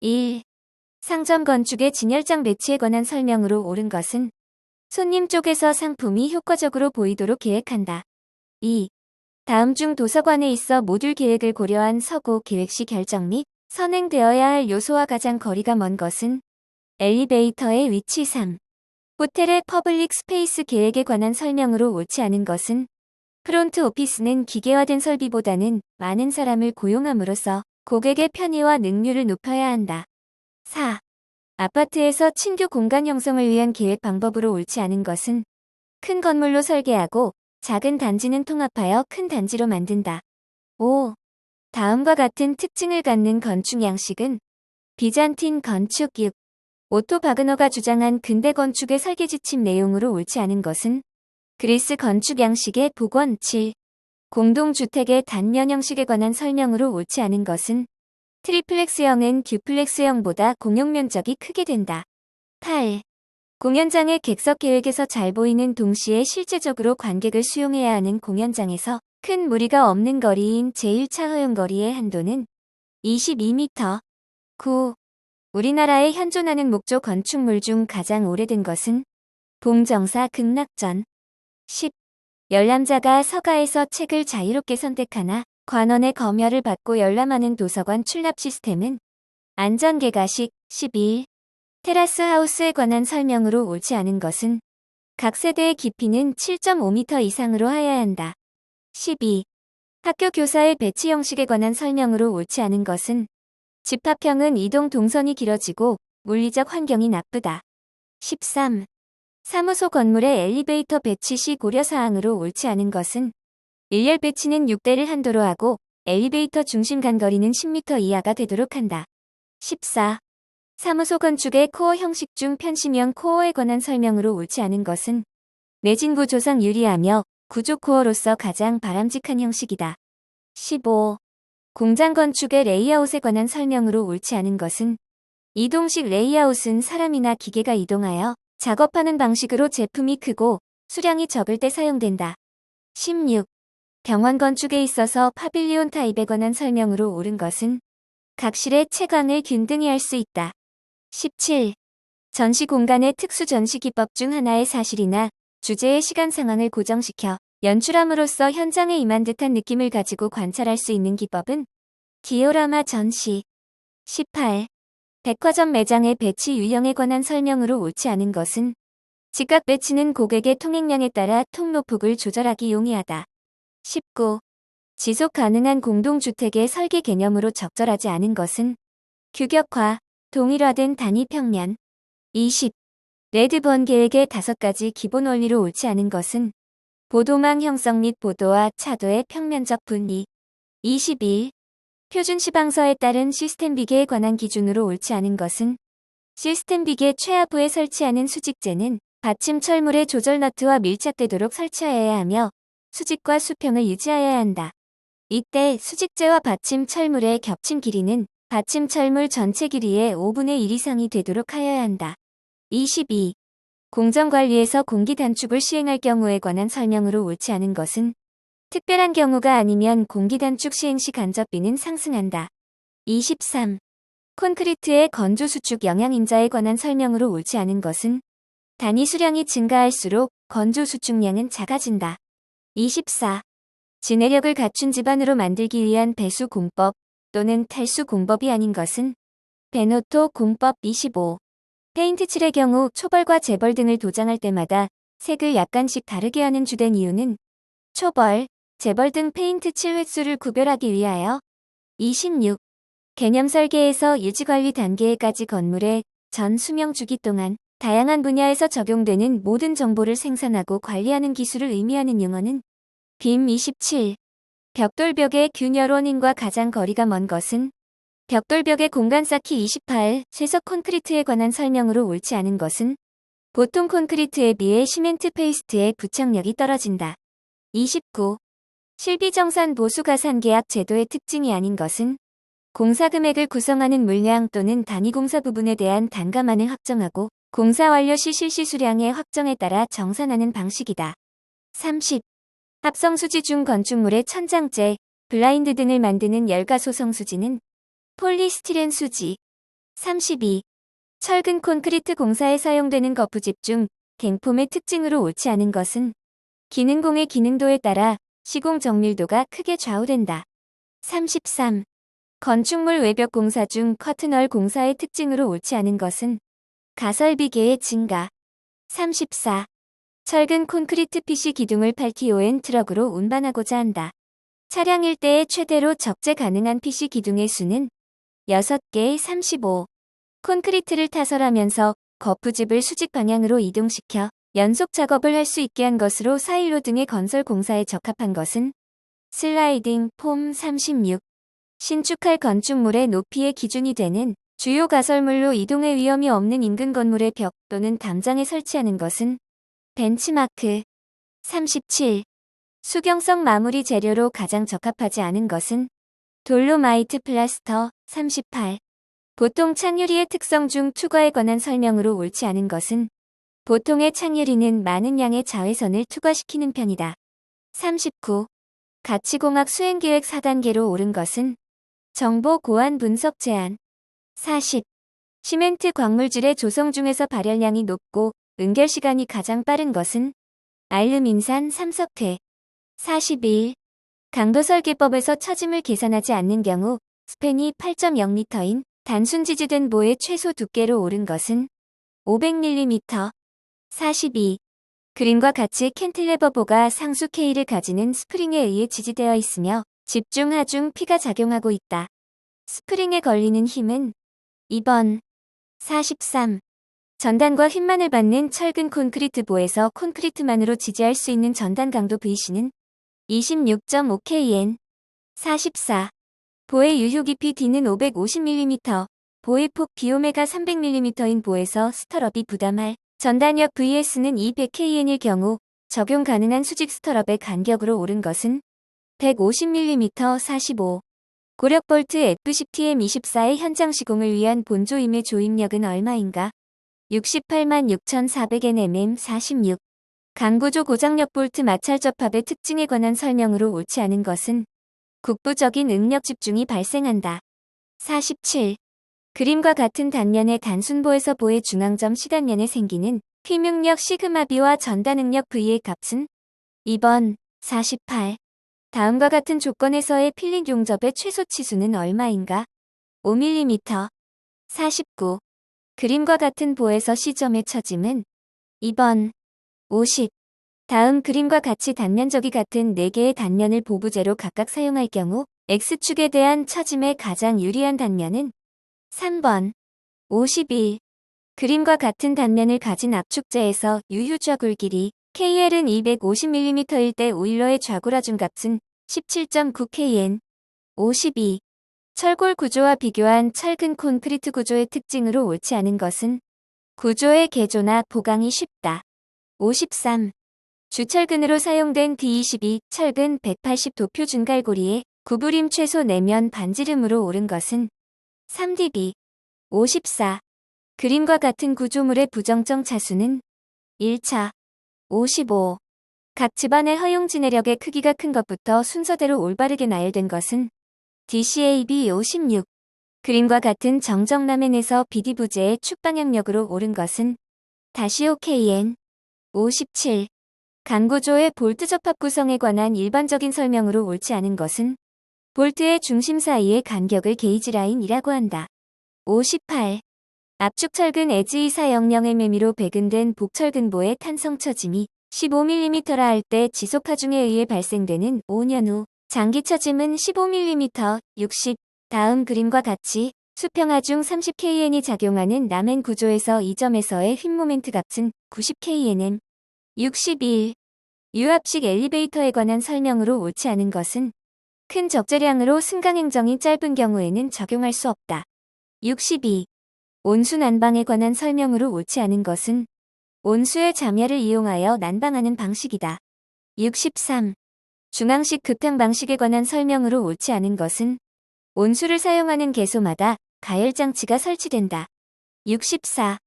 1. 상점 건축의 진열장 배치에 관한 설명으로 옳은 것은 손님 쪽에서 상품이 효과적으로 보이도록 계획한다. 2. 다음 중 도서관에 있어 모듈 계획을 고려한 서고 계획 시 결정 및 선행되어야 할 요소와 가장 거리가 먼 것은 엘리베이터의 위치 3. 호텔의 퍼블릭 스페이스 계획에 관한 설명으로 옳지 않은 것은 프론트 오피스는 기계화된 설비보다는 많은 사람을 고용함으로써 고객의 편의와 능률을 높여야 한다. 4. 아파트에서 친교 공간 형성을 위한 계획 방법으로 옳지 않은 것은 큰 건물로 설계하고 작은 단지는 통합하여 큰 단지로 만든다. 5. 다음과 같은 특징을 갖는 건축 양식은 비잔틴 건축 6. 오토 바그너가 주장한 근대 건축의 설계 지침 내용으로 옳지 않은 것은 그리스 건축 양식의 복원 7. 공동주택의 단면 형식에 관한 설명으로 옳지 않은 것은 트리플렉스형은 듀플렉스형보다 공용 면적이 크게 된다. 8. 공연장의 객석 계획에서 잘 보이는 동시에 실제적으로 관객을 수용해야 하는 공연장에서 큰 무리가 없는 거리인 제1차 허용 거리의 한도는 22m. 9. 우리나라에 현존하는 목조 건축물 중 가장 오래된 것은 봉정사 극락전. 10. 열람자가 서가에서 책을 자유롭게 선택하나 관원의 검열을 받고 열람하는 도서관 출납 시스템은 안전개가식 11. 테라스 하우스에 관한 설명으로 옳지 않은 것은 각 세대의 깊이는 7.5m 이상으로 하여야 한다. 12. 학교 교사의 배치 형식에 관한 설명으로 옳지 않은 것은 집합형은 이동 동선이 길어지고 물리적 환경이 나쁘다. 13. 사무소 건물의 엘리베이터 배치 시 고려사항으로 옳지 않은 것은 일렬 배치는 6대를 한도로 하고 엘리베이터 중심 간거리는 10m 이하가 되도록 한다. 14. 사무소 건축의 코어 형식 중 편심형 코어에 관한 설명으로 옳지 않은 것은 내진 구 조상 유리하며 구조 코어로서 가장 바람직한 형식이다. 15. 공장 건축의 레이아웃에 관한 설명으로 옳지 않은 것은 이동식 레이아웃은 사람이나 기계가 이동하여 작업하는 방식으로 제품이 크고 수량이 적을 때 사용된다. 16. 병원 건축에 있어서 파빌리온 타입에 관한 설명으로 옳은 것은 각실의 채광을 균등히 할 수 있다. 17. 전시 공간의 특수 전시 기법 중 하나의 사실이나 주제의 시간 상황을 고정시켜 연출함으로써 현장에 임한 듯한 느낌을 가지고 관찰할 수 있는 기법은 디오라마 전시. 18. 백화점 매장의 배치 유형에 관한 설명으로 옳지 않은 것은 직각 배치는 고객의 통행량에 따라 통로폭을 조절하기 용이하다. 19. 지속 가능한 공동주택의 설계 개념으로 적절하지 않은 것은 규격화, 동일화된 단위 평면. 20. 레드번 계획의 다섯 가지 기본 원리로 옳지 않은 것은 보도망 형성 및 보도와 차도의 평면적 분리. 21. 표준 시방서에 따른 시스템 비계에 관한 기준으로 옳지 않은 것은 시스템 비계 최하부에 설치하는 수직재는 받침 철물의 조절 너트와 밀착되도록 설치하여야 하며 수직과 수평을 유지하여야 한다. 이때 수직재와 받침 철물의 겹침 길이는 받침 철물 전체 길이의 5분의 1 이상이 되도록 하여야 한다. 22. 공정관리에서 공기 단축을 시행할 경우에 관한 설명으로 옳지 않은 것은 특별한 경우가 아니면 공기 단축 시행 시 간접비는 상승한다. 23. 콘크리트의 건조 수축 영향 인자에 관한 설명으로 옳지 않은 것은 단위 수량이 증가할수록 건조 수축량은 작아진다. 24. 진해력을 갖춘 집안으로 만들기 위한 배수 공법 또는 탈수 공법이 아닌 것은 베노토 공법 25. 페인트 칠의 경우 초벌과 재벌 등을 도장할 때마다 색을 약간씩 다르게 하는 주된 이유는 초벌, 재벌 등 페인트 칠 횟수를 구별하기 위하여 26. 개념 설계에서 유지관리 단계에까지 건물의 전 수명 주기 동안 다양한 분야에서 적용되는 모든 정보를 생산하고 관리하는 기술을 의미하는 용어는 빔 27. 벽돌벽의 균열 원인과 가장 거리가 먼 것은 벽돌벽의 공간 쌓기 28. 쇠석 콘크리트에 관한 설명으로 옳지 않은 것은 보통 콘크리트에 비해 시멘트 페이스트의 부착력이 떨어진다. 29. 실비정산 보수가산 계약 제도의 특징이 아닌 것은 공사 금액을 구성하는 물량 또는 단위 공사 부분에 대한 단가만을 확정하고 공사 완료 시 실시 수량의 확정에 따라 정산하는 방식이다. 30. 합성 수지 중 건축물의 천장재, 블라인드 등을 만드는 열가소 성 수지는 폴리스티렌 수지, 32. 철근 콘크리트 공사에 사용되는 거푸집 중 갱폼의 특징으로 옳지 않은 것은 기능공의 기능도에 따라 시공 정밀도가 크게 좌우된다. 33. 건축물 외벽 공사 중 커튼월 공사의 특징으로 옳지 않은 것은 가설비계의 증가. 34. 철근 콘크리트 PC 기둥을 8TON 트럭으로 운반하고자 한다. 차량 일대에 최대로 적재 가능한 PC 기둥의 수는 6개의 35. 콘크리트를 타설하면서 거푸집을 수직 방향으로 이동시켜 연속 작업을 할 수 있게 한 것으로 사일로 등의 건설 공사에 적합한 것은 슬라이딩 폼 36. 신축할 건축물의 높이의 기준이 되는 주요 가설물로 이동의 위험이 없는 인근 건물의 벽 또는 담장에 설치하는 것은 벤치마크 37. 수경성 마무리 재료로 가장 적합하지 않은 것은 돌로마이트 플라스터 38. 보통 창유리의 특성 중 투과에 관한 설명으로 옳지 않은 것은 보통의 창유리는 많은 양의 자외선을 투과시키는 편이다. 39. 가치공학 수행계획 4단계로 옳은 것은 정보 고안 분석 제한 40. 시멘트 광물질의 조성 중에서 발열량이 높고 응결 시간이 가장 빠른 것은 알루민산 삼석퇴 41. 강도 설계법에서 처짐을 계산하지 않는 경우 스팬이 8.0m인 단순 지지된 보의 최소 두께로 옳은 것은 500mm. 42. 그림과 같이 캔틸레버 보가 상수 K를 가지는 스프링에 의해 지지되어 있으며 집중 하중 P가 작용하고 있다. 스프링에 걸리는 힘은 2번 43. 전단과 힘만을 받는 철근 콘크리트 보에서 콘크리트만으로 지지할 수 있는 전단 강도 VC는 26.5kN 44. 보의 유효 깊이 D는 550mm, 보의 폭 비오메가 300mm인 보에서 스터럽이 부담할 전단역 VS는 200kN일 경우 적용 가능한 수직 스터럽의 간격으로 옳은 것은 150mm 45. 고력 볼트 F10TM 24의 현장 시공을 위한 본조임의 조임력은 얼마인가? 68만 6,400Nmm 46. 강구조 고장력 볼트 마찰 접합의 특징에 관한 설명으로 옳지 않은 것은 국부적인 응력 집중이 발생한다. 47. 그림과 같은 단면의 단순보에서 보의 중앙점 시단면에 생기는 피명력 시그마비와 전단응력 V의 값은 2번 48. 다음과 같은 조건에서의 필링 용접의 최소 치수는 얼마인가? 5mm 49. 그림과 같은 보에서 시점의 처짐은 2번 50. 다음 그림과 같이 단면적이 같은 4개의 단면을 보부제로 각각 사용할 경우 X축에 대한 처짐에 가장 유리한 단면은 3번 51. 그림과 같은 단면을 가진 압축제에서 유효 좌굴 길이 KL은 250mm일 때 오일러의 좌굴 하중 값은 17.9kN 52. 철골 구조와 비교한 철근 콘크리트 구조의 특징으로 옳지 않은 것은 구조의 개조나 보강이 쉽다. 53. 주철근으로 사용된 D22 철근 180 도표 준갈고리에 구부림 최소 내면 반지름으로 옳은 것은 3dB 54. 그림과 같은 구조물의 부정점 차수는 1차 55. 각 집안의 허용 진해력의 크기가 큰 것부터 순서대로 올바르게 나열된 것은 DCAB 56. 그림과 같은 정정라멘에서 BD 부재의 축방향력으로 옳은 것은 다시 OKN 57. 강구조의 볼트 접합 구성에 관한 일반적인 설명으로 옳지 않은 것은 볼트의 중심 사이의 간격을 게이지 라인이라고 한다. 58. 압축 철근 에지 2400의 매미로 배근된 복철근보의 탄성 처짐이 15mm라 할 때 지속 하중에 의해 발생되는 5년 후 장기 처짐은 15mm 60. 다음 그림과 같이 수평 하중 30kN이 작용하는 라멘 구조에서 이 점에서의 휜 모멘트 값은 90kNm. 61. 유압식 엘리베이터에 관한 설명으로 옳지 않은 것은 큰 적재량으로 승강 행정이 짧은 경우에는 적용할 수 없다. 62. 온수 난방에 관한 설명으로 옳지 않은 것은 온수의 잠열을 이용하여 난방하는 방식이다. 63. 중앙식 급향 방식에 관한 설명으로 옳지 않은 것은 온수를 사용하는 개소마다 가열장치가 설치된다. 64.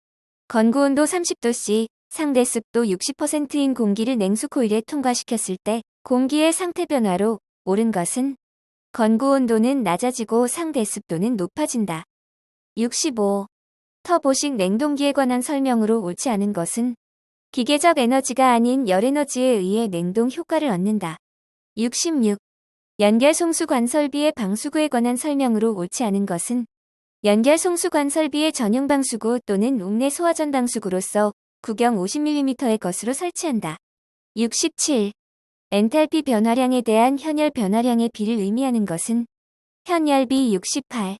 건구온도 30도씨, 상대 습도 60%인 공기를 냉수 코일에 통과시켰을 때 공기의 상태 변화로 옳은 것은 건구 온도는 낮아지고 상대 습도는 높아진다. 65. 터보식 냉동기에 관한 설명으로 옳지 않은 것은 기계적 에너지가 아닌 열에너지에 의해 냉동 효과를 얻는다. 66. 연결 송수 관설비의 방수구에 관한 설명으로 옳지 않은 것은 연결 송수 관설비의 전용 방수구 또는 웅내 소화전 방수구로서 구경 50mm의 것으로 설치한다. 67. 엔탈피 변화량에 대한 현열 변화량의 비를 의미하는 것은 현열비 68.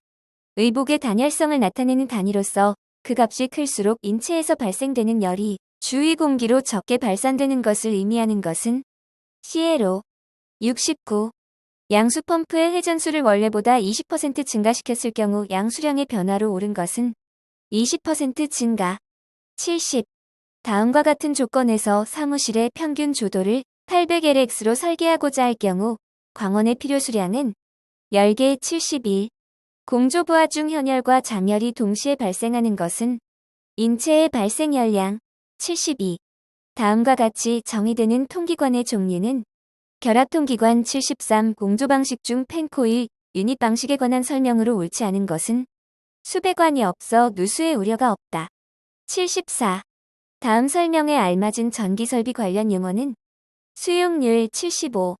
의복의 단열성을 나타내는 단위로서 그 값이 클수록 인체에서 발생되는 열이 주위 공기로 적게 발산되는 것을 의미하는 것은 시에로 69. 양수 펌프의 회전수를 원래보다 20% 증가시켰을 경우 양수량의 변화로 오른 것은 20% 증가 70. 다음과 같은 조건에서 사무실의 평균 조도를 800LX로 설계하고자 할 경우 광원의 필요 수량은 10개 71. 공조부하 중 현열과 장열이 동시에 발생하는 것은 인체의 발생 열량 72. 다음과 같이 정의되는 통기관의 종류는 결합통기관 73 공조방식 중 펜코일 유닛 방식에 관한 설명으로 옳지 않은 것은 수배관이 없어 누수의 우려가 없다. 74. 다음 설명에 알맞은 전기설비 관련 용어는 수용률 75.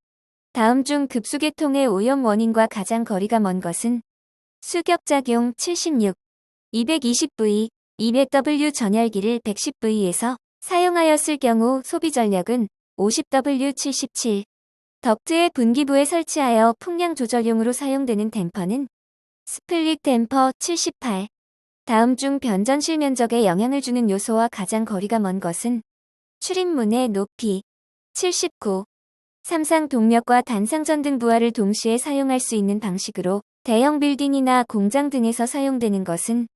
다음 중 급수계통의 오염 원인과 가장 거리가 먼 것은 수격작용 76. 220V, 200W 전열기를 110V에서 사용하였을 경우 소비 전력은 50W 77. 덕트의 분기부에 설치하여 풍량 조절용으로 사용되는 댐퍼는 스플릿 댐퍼 78. 다음 중 변전실 면적에 영향을 주는 요소와 가장 거리가 먼 것은 출입문의 높이 79. 삼상 동력과 단상전 등 부하를 동시에 사용할 수 있는 방식으로 대형 빌딩이나 공장 등에서 사용되는 것은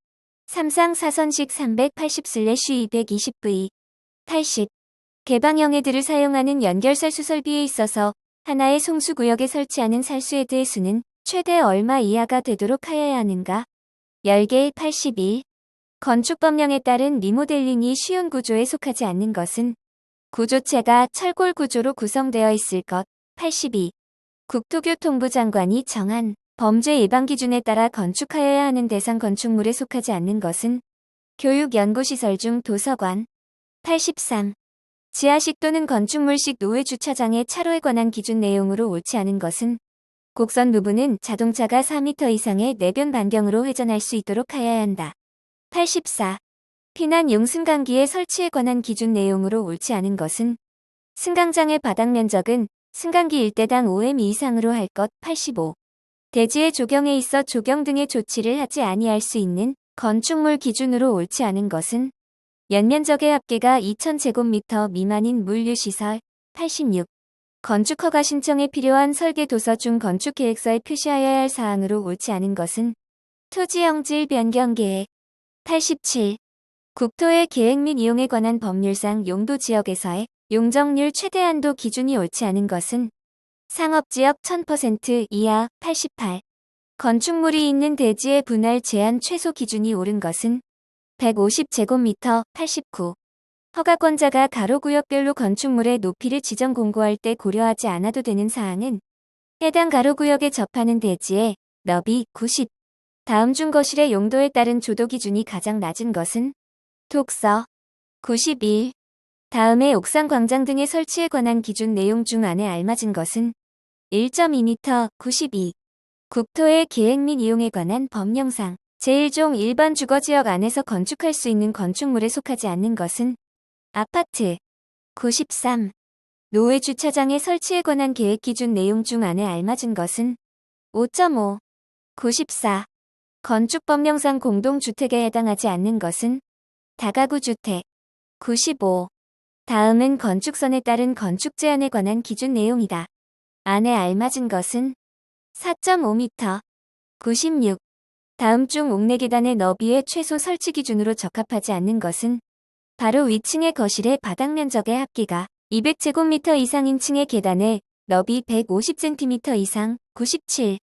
삼상 사선식 380/220V 80. 개방형 헤드를 사용하는 연결살 수설비에 있어서 하나의 송수구역에 설치하는 살수 헤드의 수는 최대 얼마 이하가 되도록 하여야 하는가? 10개 81. 건축법령에 따른 리모델링이 쉬운 구조에 속하지 않는 것은 구조체가 철골 구조로 구성되어 있을 것 82. 국토교통부 장관이 정한 범죄 예방 기준에 따라 건축하여야 하는 대상 건축물에 속하지 않는 것은 교육연구시설 중 도서관 83. 지하식 또는 건축물식 노외 주차장의 차로에 관한 기준 내용으로 옳지 않은 것은 곡선 부분은 자동차가 4m 이상의 내변 반경으로 회전할 수 있도록 하여야 한다. 84. 피난 용 승강기의 설치에 관한 기준 내용으로 옳지 않은 것은 승강장의 바닥 면적은 승강기 1대당 5m 이상으로 할 것 85. 대지의 조경에 있어 조경 등의 조치를 하지 아니할 수 있는 건축물 기준으로 옳지 않은 것은 연면적의 합계가 2000제곱미터 미만인 물류시설 86. 건축허가 신청에 필요한 설계 도서 중 건축계획서에 표시하여야 할 사항으로 옳지 않은 것은 토지 형질 변경 계획 87. 국토의 계획 및 이용에 관한 법률상 용도 지역에서의 용적률 최대한도 기준이 옳지 않은 것은 상업지역 1000% 이하 88. 건축물이 있는 대지의 분할 제한 최소 기준이 옳은 것은 150제곱미터 89. 허가권자가 가로구역별로 건축물의 높이를 지정 공고할 때 고려하지 않아도 되는 사항은 해당 가로구역에 접하는 대지의 너비 90. 다음 중 거실의 용도에 따른 조도 기준이 가장 낮은 것은 독서 91. 다음에 옥상 광장 등의 설치에 관한 기준 내용 중 안에 알맞은 것은 1.2m 92. 국토의 계획 및 이용에 관한 법령상 제1종 일반 주거지역 안에서 건축할 수 있는 건축물에 속하지 않는 것은 아파트 93. 노외 주차장의 설치에 관한 계획 기준 내용 중 안에 알맞은 것은 5.5. 94. 건축법령상 공동주택에 해당하지 않는 것은 다가구 주택 95. 다음은 건축선에 따른 건축 제한에 관한 기준 내용이다. 안에 알맞은 것은 4.5m 96. 다음 중 옥내 계단의 너비의 최소 설치 기준으로 적합하지 않는 것은 바로 위층의 거실의 바닥 면적의 합계가 200제곱미터 이상인 층의 계단의 너비 150cm 이상 97.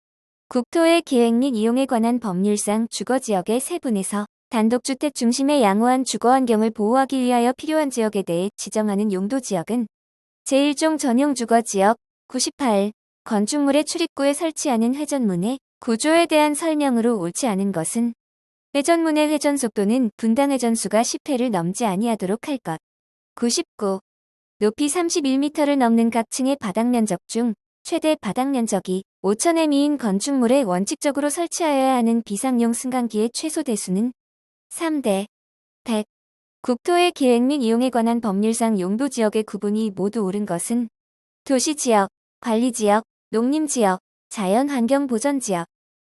국토의 계획 및 이용에 관한 법률상 주거지역의 세분에서 단독주택 중심의 양호한 주거 환경을 보호하기 위하여 필요한 지역에 대해 지정하는 용도지역은 제1종 전용 주거지역 98. 건축물의 출입구에 설치하는 회전문의 구조에 대한 설명으로 옳지 않은 것은 회전문의 회전 속도는 분당 회전수가 10회를 넘지 아니하도록 할 것. 99. 높이 31m를 넘는 각 층의 바닥 면적 중 최대 바닥 면적이 5천의 미인 건축물에 원칙적으로 설치하여야 하는 비상용 승강기의 최소 대수는 3대 100. 국토의 계획 및 이용에 관한 법률상 용도 지역의 구분이 모두 옳은 것은 도시지역, 관리지역, 농림지역, 자연환경보전지역,